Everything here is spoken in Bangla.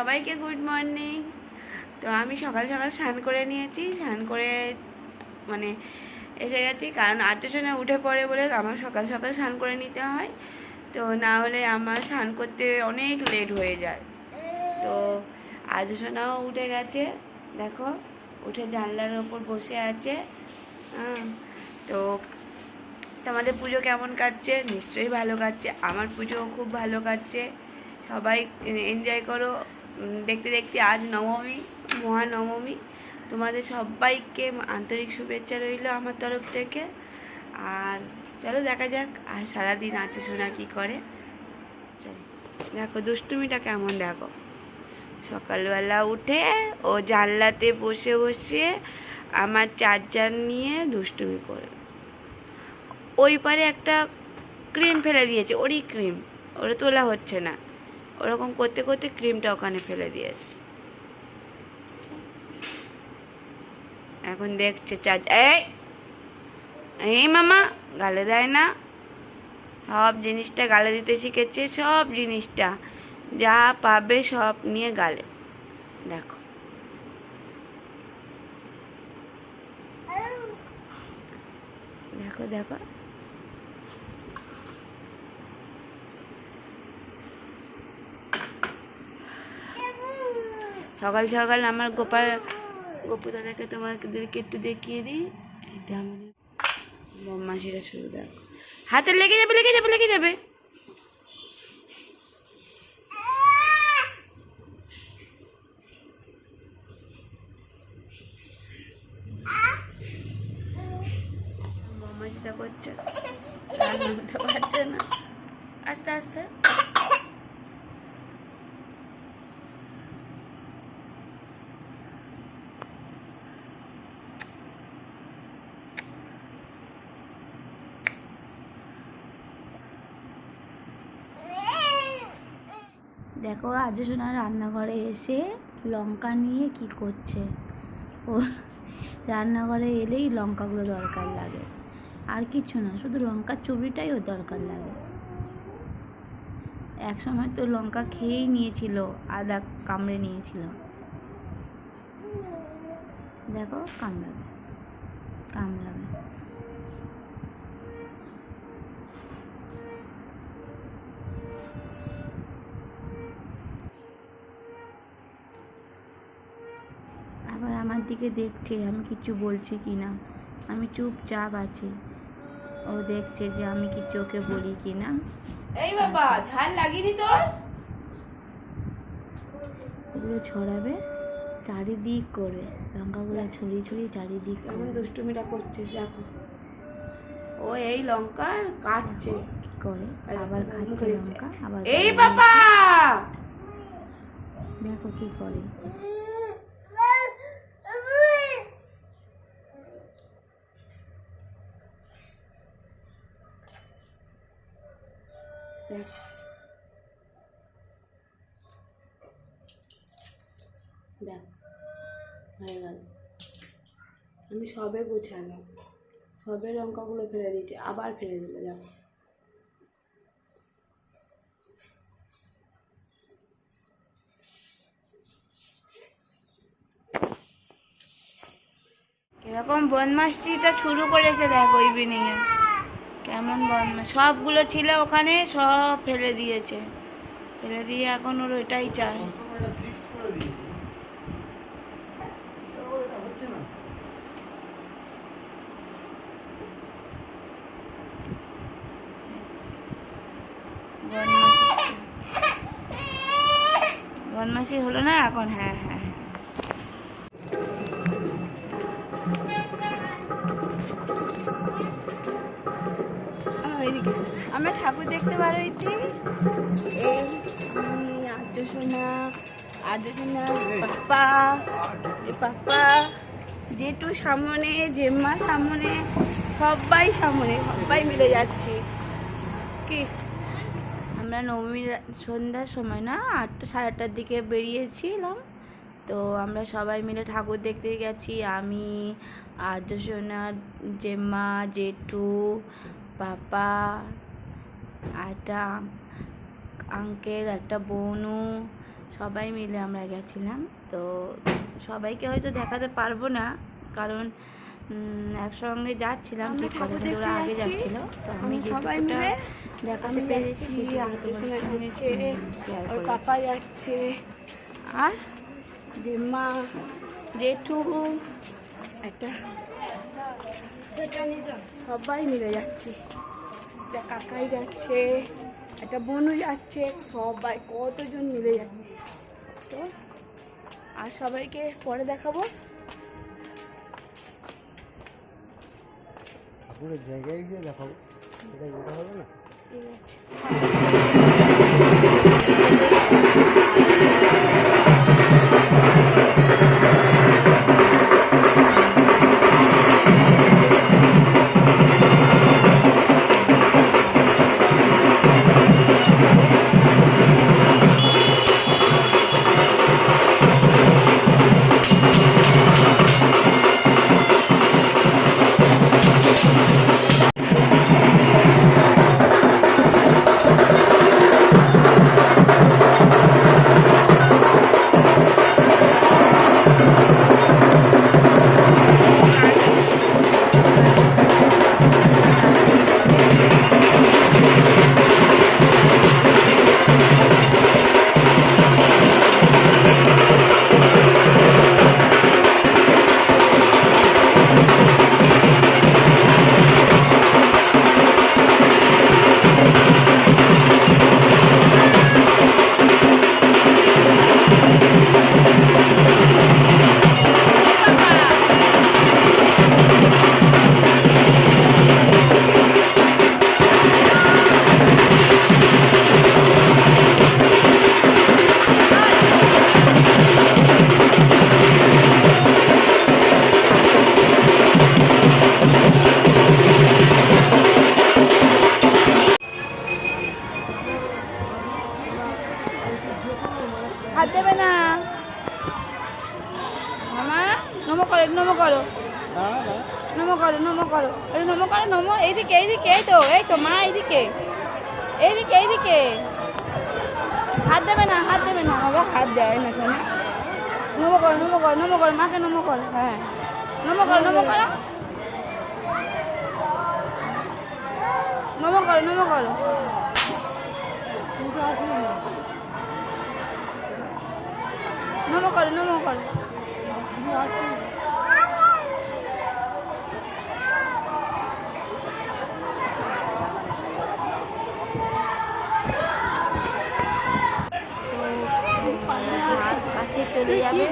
সবাইকে গুড মর্নিং। তো আমি সকাল সকাল স্নান করে নিয়েছি স্নান করে মানে এসে গেছি কারণ আটটার উঠে পড়ে বলে আমার সকাল সকাল স্নান করে নিতে হয়। তো না হলে আমার স্নান করতে অনেক লেট হয়ে যায়। তো আজসোনাও উঠে গেছে দেখো উঠে জানলার ওপর বসে আছে। হ্যাঁ, তো তোমাদের পুজো কেমন কাটছে? নিশ্চয়ই ভালো কাটছে। আমার পুজোও খুব ভালো কাটছে। সবাই এনজয় করো। দেখতে দেখতে আজ নবমী, মহানবমী। তোমাদের সবাইকে আন্তরিক শুভেচ্ছা রইল আমার তরফ থেকে। আর চলো দেখা যাক, আর সারাদিন আছে শোনা কী করে। চলো, দেখো দুষ্টুমিটা কেমন দেখো। সকালবেলা উঠে ও জানলাতে বসে বসে আমার চার্জার নিয়ে দুষ্টুমি করবে ওই পারে একটা ক্রিম ফেলে দিয়েছে, ওরই ক্রিম ওটা তোলা হচ্ছে না। ওরকম করতে করতে ক্রিমটা ওখানে ফেলে দিয়েছে। এখন দেখছে চার্জ এই মামা, গালে দেয় না। সব জিনিসটা গালে দিতে শিখেছে, সব জিনিসটা। যা পাবে সব নিয়ে গালে। দেখো। দেখো দেখো। সকাল সকাল আমার গোপাল, গপু দাদাকে তোমাদেরকে একটু দেখিয়ে দিই। এটা আমাদের বম্মাসিরা শুরু দেখো। হাতে লেগে যাবে লেগে যাবে লেগে যাবে। বম্মাসিটা করছে। না। আস্তে আস্তে। দেখো আজ সোনা রান্নাঘরে এসে লঙ্কা নিয়ে কি করছে? ও, রান্নাঘরে এলেই লঙ্কাগুলো দরকার লাগে। আর কিছু না, শুধু লঙ্কার চুবড়িটাই ওর দরকার লাগে। এক সময় তো লঙ্কা খেয়েই নিয়েছিল, আদা কামড়ে নিয়েছিল। দেখো, কামড়াবে কামড়াবে। আমার দিকে দেখছে আমি কিছু বলছি কি না? আমি চুপচাপ আছি। ও দেখছে যে আমি কিছু ওকে বলি কি না? এই বাবা ঝাল লাগিনি তোর? এগুলো ছড়াবে চারিদিক করে। লঙ্কাগুলো ছড়িয়ে ছড়িয়ে চারিদিক করে। দুষ্টুমিটা করছে দেখো। ও এই লঙ্কা কাটছে। কি করে? আবার খাচ্ছে লঙ্কা আবার এই বাবা! দেখো কি করে। দেখ। হয়ে গেল। আমি সবে গুছালাম। সবে লঙ্কাগুলো ফেলে দিয়েছি, আবার ফেলে দিল, দেখো। কীরকম বদমাসটিটা শুরু করেছে দেখো ইভিনিং এ কেমন সবগুলো ছিল ওখানে, সব ফেলে দিয়েছে। ফেলে দিয়ে এখন ওর চাই। বদমাশি- বদমাশি হলো না এখন? হ্যাঁ হ্যাঁ। আমার ঠাকুর দেখতে বেরোইছি এই আমি আর্য সোনা পাপ্পা পাপ্পা, জেঠু সামনে, জেম্মা সামনে, সবাই সামনে, সবাই মিলে যাচ্ছি। কি? আমরা নবমীর সন্ধ্যার সময় না, আটটা, সাড়ে আটটার দিকে বেরিয়েছিলাম। তো আমরা সবাই মিলে ঠাকুর দেখতে গেছি। আমি, আর্য জেম্মা, জেঠু পাপা একটা আঙ্কেল একটা বনু সবাই মিলে আমরা গেছিলাম। তো সবাইকে হয়তো দেখাতে পারব না কারণ একসঙ্গে যাচ্ছিলাম ঠিক কথা কিন্তু ওরা আগে যাচ্ছি। যাচ্ছিল। তো আমি সবাই মিলে দেখাতে পেরেছি ওর কাকা যাচ্ছে। আর যে মা জেঠু একটা সবাই মিলে যাচ্ছে। একটা কাকাই যাচ্ছে একটা বোনও যাচ্ছে সবাই কতজন মিলে যাচ্ছে। তো আর সবাইকে পরে দেখাবো। পুরো জায়গায় গিয়ে দেখাবো। এটা এটা হবে না? ঠিক আছে। হাত নমো করো। এই নমো করো, নমো। এইদিকে এইদিকে, এই তো এই তো, মা এইদিকে। এইদিকে এইদিকে। হাত দেবে না, হাত দেবে না। বাবা, হাত দেয় না শোনা। নমো করো নমো করো নমো করো, মাকে নমো করো। হ্যাঁ। নমো করো নমো করো। নমো করো নমো করো। নমো করো নমো করো। চলে যাবে